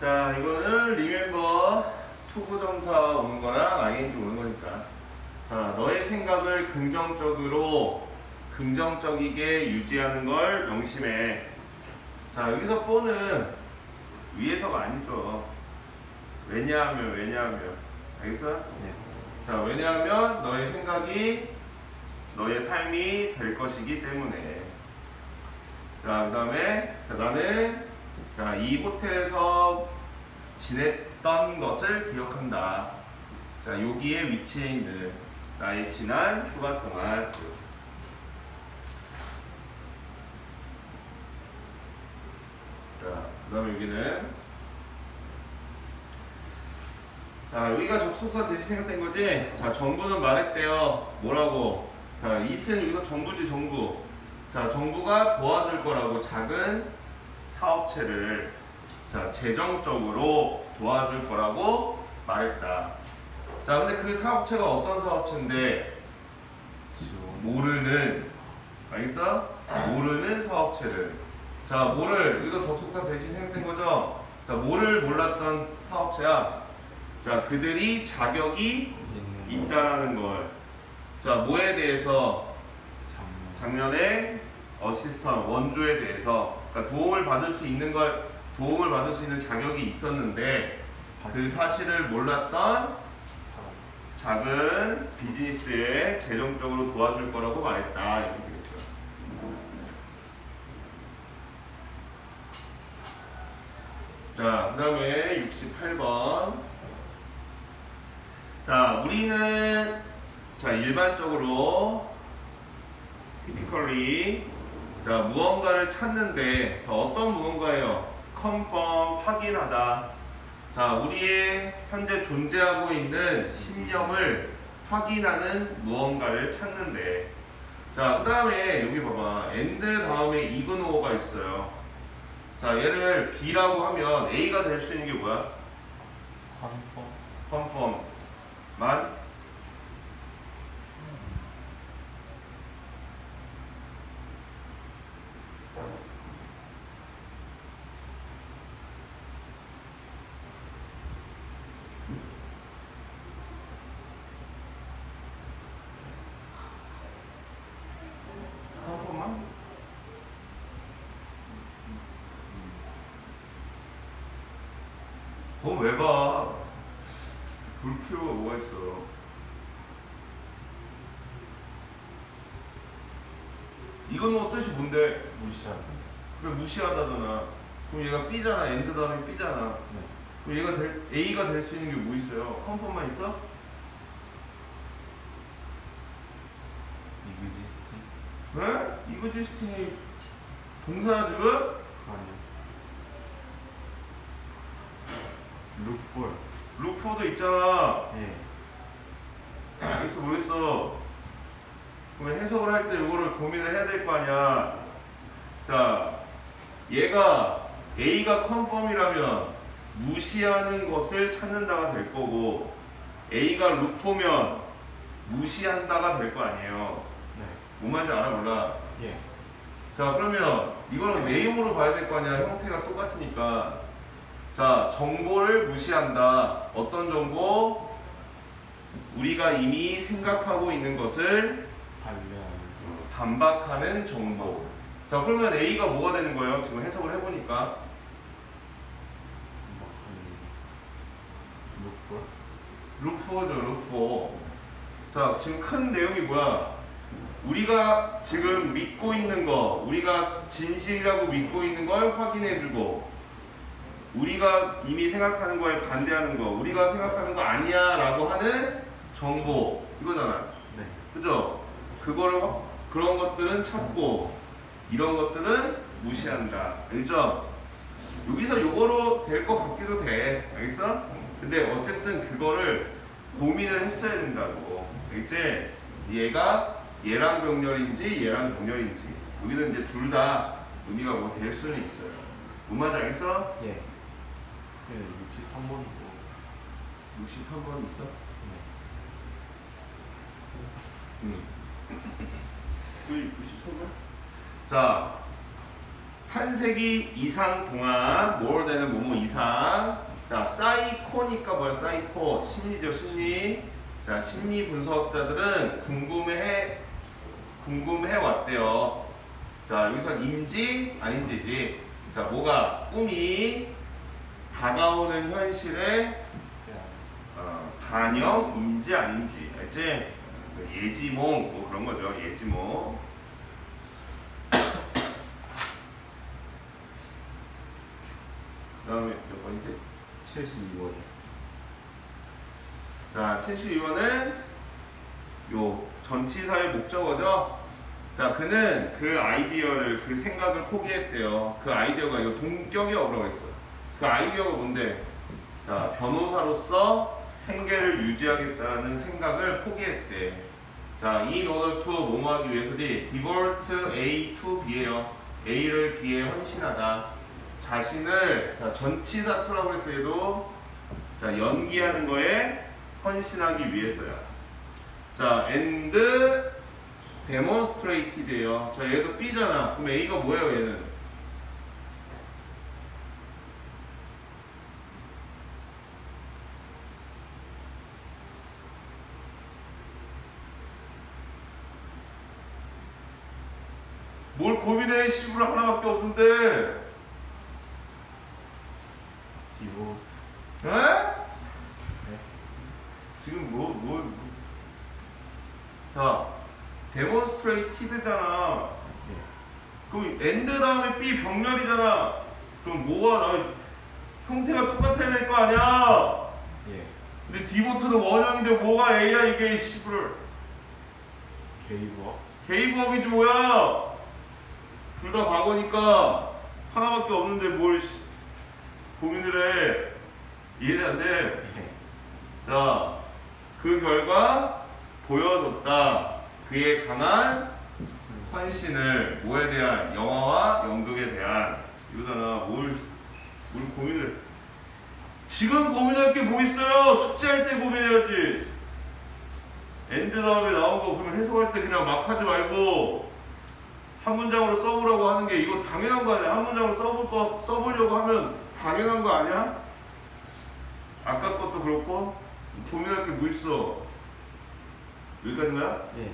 자, 이거는 리멤버 투부정사 오는 거랑 ing 오는 거니까. 자, 너의 생각을 긍정적으로, 긍정적이게 유지하는 걸 명심해. 자, 여기서 for는 위에서가 아니죠. 왜냐하면, 왜냐하면. 알겠어? 네. 자, 왜냐하면 너의 생각이 너의 삶이 될 것이기 때문에. 자, 그 다음에, 자, 나는, 자, 이 호텔에서 지냈던 것을 기억한다. 자, 여기에 위치해 있는 나의 지난 휴가 동안. 자, 그 다음에 여기는 자 여기가 접속사 대신 생각된 거지 자 정부는 말했대요 뭐라고 자 이스는 여기서 정부지 정부 자 정부가 도와줄 거라고 작은 사업체를 자 재정적으로 도와줄 거라고 말했다. 자 근데 그 사업체가 어떤 사업체인데? 모르는 알겠어? 모르는 사업체를 자 뭐를 여기서 접속사 대신 생각된 거죠? 자 뭐를 몰랐던 사업체야. 자 그들이 자격이 있다라는 걸. 자, 뭐에 대해서. 작년에 어시스턴 원조에 대해서. 그러니까 도움을 받을 수 있는 걸 도움을 받을 수 있는 자격이 있었는데 그 사실을 몰랐던. 작은 비즈니스에 재정적으로 도와줄 거라고 말했다. 자, 그 다음에 68번. 자, 우리는 자, 일반적으로 typically 자, 무언가를 찾는데 자, 어떤 무언가예요? Confirm 확인하다. 자, 우리의 현재 존재하고 있는 신념을 확인하는 무언가를 찾는데 자, 그 다음에 여기 봐봐. and 다음에 이그노어가 있어요. 자, 얘를 B라고 하면 A가 될 수 있는 게 뭐야? 컨펌. confirm만 confirm만 그건 왜 봐? 볼 필요가 뭐가 있어? 이건 뭐 뜻이 뭔데? 무시하는. 그래 무시하다잖아. 그럼 얘가 B잖아. 엔드 다음에 B잖아. 네. 그럼 얘가 될, A가 될 수 있는 게 뭐 있어요? 컨펌만 있어? 이그지스팅. 네? 이거지스팅이 동사야 지금? 아니요. Look for. 룩포도 있잖아. 예. 여기서 뭐겠어? 그럼 해석을 할 때 이거를 고민을 해야 될 거 아니야. 자, 얘가 A가 컨펌이라면 무시하는 것을 찾는다가 될 거고 A가 룩포면 무시한다가 될 거 아니에요. 네. 뭔 말인지 알아 몰라. 예. 자 그러면 이거는 내용으로 봐야 될 거 아니야. 형태가 똑같으니까. 자 정보를 무시한다. 어떤 정보? 우리가 이미 생각하고 있는 것을. 반박하는 정보. 자 그러면 A가 뭐가 되는 거예요? 지금 해석을 해보니까. 룩포죠 룩포. 자 지금 큰 내용이 뭐야? 우리가 지금 믿고 있는 거, 우리가 진실이라고 믿고 있는 걸 확인해주고, 우리가 이미 생각하는 거에 반대하는 거, 우리가 생각하는 거 아니야 라고 하는 정보 이거잖아. 네. 그죠? 그거를 확- 그런 것들은 찾고 이런 것들은 무시한다. 알죠? 여기서 요거로 될 것 같기도 돼. 알겠어? 근데 어쨌든 그거를 고민을 했어야 된다고. 알겠지? 얘가 얘랑 병렬인지 얘랑 병렬인지 여기는 이제 둘 다 의미가 뭐 될 수는 있어요. 뭔 말인지 알겠어? 예. 예, 63번이고. 63번 있어? 네. 응. 그 63번? 자, 한 세기 이상 동안 more than은 뭐뭐 이상 자 사이코니까 뭐야 사이코 심리죠 심리 자 심리 분석자들은 궁금해 궁금해 왔대요 자 여기서 인지 아닌지지 자 뭐가 꿈이 다가오는 현실에 어, 반영인지 아닌지 알지? 예지몽 뭐 그런 거죠 예지몽 그 다음에 몇 번이지? 72번. 자 72번은 요 전치사의 목적어죠 자 그는 그 아이디어를 그 생각을 포기했대요 그 아이디어가 요 동격이 어라고 했어요 그 아이디어가 뭔데 자 변호사로서 생계를 유지하겠다는 생각을 포기했대 자, in order to 뭐뭐 하기 위해서지 devote A to B예요. A를 B에 헌신하다. 자신을 자 전치사 to라고 했어 얘도 자 연기하는 거에 헌신하기 위해서야. 자 and demonstrated예요. 자 얘도 B잖아. 그럼 A가 뭐예요 얘는? 뭘 고민해 씨부를 하나밖에 없는데 디보. 에? 네. 지금 뭐, 뭐, 뭐. 자, demonstrated잖아. 네. 그럼 and 다음에 B 병렬이잖아. 그럼 뭐가 나면 형태가 똑같아야 될 거 아니야. 예. 근데 디보트는 원형인데 뭐가 A야 이게 씨부를. 게이버. 게이브업이지 뭐야. 둘 다 과거니까 하나밖에 없는데 뭘 씨, 고민을 해. 이해돼 안 돼? 예. 자, 그 결과 보여줬다. 그의 강한 환신을 뭐에 대한 영화와 연극에 대한 이거잖아. 뭘, 뭘 고민을? 지금 고민할 게 뭐 있어요? 숙제할 때 고민해야지. 엔드 다음에 나온 거 그러면 해석할 때 그냥 막 하지 말고 한 문장으로 써보라고 하는 게 이거 당연한 거 아니야? 한 문장으로 써볼 거 써보려고 하면 당연한 거 아니야? 아까 것도 그렇고 고민할 게 뭐 있어? 여기까지인가요? 예.